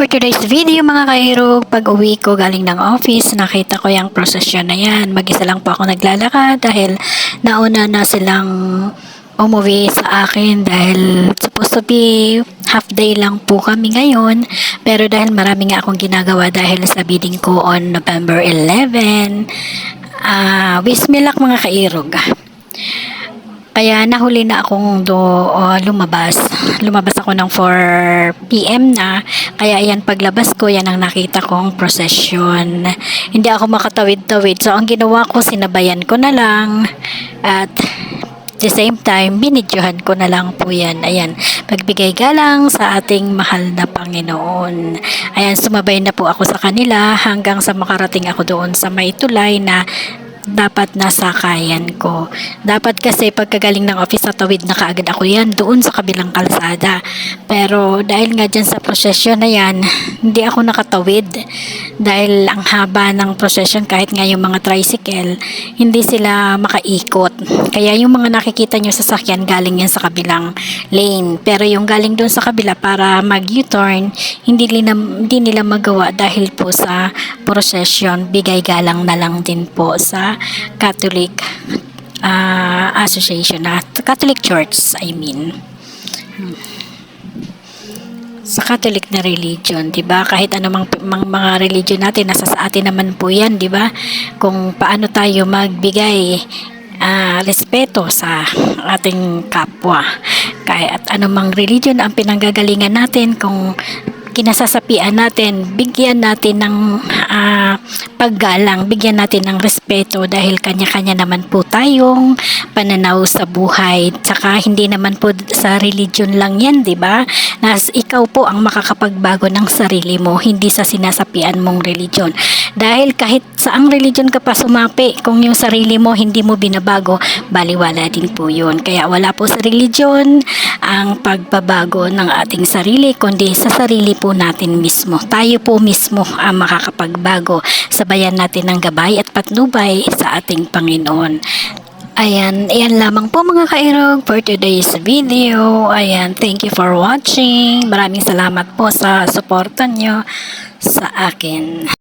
For today's video mga kahirog, pag uwi ko galing ng office, nakita ko yung prosesyon na yan. Mag-isa lang po ako naglalakad dahil nauna na silang umuwi sa akin dahil supposed to be half day lang po kami ngayon. Pero dahil marami nga akong ginagawa dahil sa bidding ko on November 11 ah wish me luck mga kairog kaya nahuli na akong do o, lumabas. Lumabas ako ng 4 PM na. Kaya ayan paglabas ko yan ang nakita kong procession. Hindi ako makatawid-tawid. So ang ginawa ko sinabayan ko na lang at the same time binidyohan ko na lang po yan. Ayan, pagbigay galang sa ating mahal na Panginoon. Ayan, sumabay na po ako sa kanila hanggang sa makarating ako doon sa may tulay na dapat nasa kayan ko. Dapat kasi pagkagaling ng office sa tawid na kaagad ako yan doon sa kabilang kalsada. Pero dahil nga dyan sa prosesyon na yan, hindi ako nakatawid. Dahil ang haba ng prosesyon kahit nga yung mga tricycle, hindi sila makaikot. Kaya yung mga nakikita nyo sa sakyan galing yan sa kabilang lane. Pero yung galing doon sa kabila para mag U-turn, hindi nila, hindi nila magawa dahil po sa procession, bigay galang na lang din po sa Catholic ah, Association, at Catholic Church, I mean. Sa Catholic na religion, 'di ba? Kahit anumang mga, mga religion natin, nasa sa atin naman po 'yan, 'di ba? Kung paano tayo magbigay ah, respeto sa ating kapwa. Kahit anumang religion ang pinanggagalingan natin kung kinasasapian natin, bigyan natin ng ah, paggalang, bigyan natin ng respeto dahil kanya-kanya naman po tayong pananaw sa buhay. Tsaka hindi naman po sa religion lang yan, di ba? Nas ikaw po ang makakapagbago ng sarili mo, hindi sa sinasapian mong religion. Dahil kahit saang religion ka pa sumapi, kung yung sarili mo hindi mo binabago, baliwala din po yun. Kaya wala po sa religion ang pagbabago ng ating sarili, kundi sa sarili po natin mismo. Tayo po mismo ang makakapagbago. Sabayan natin ng gabay at patnubay sa ating Panginoon. Ayan, ayan lamang po mga kairog for today's video. Ayan, thank you for watching. Maraming salamat po sa suporta nyo sa akin.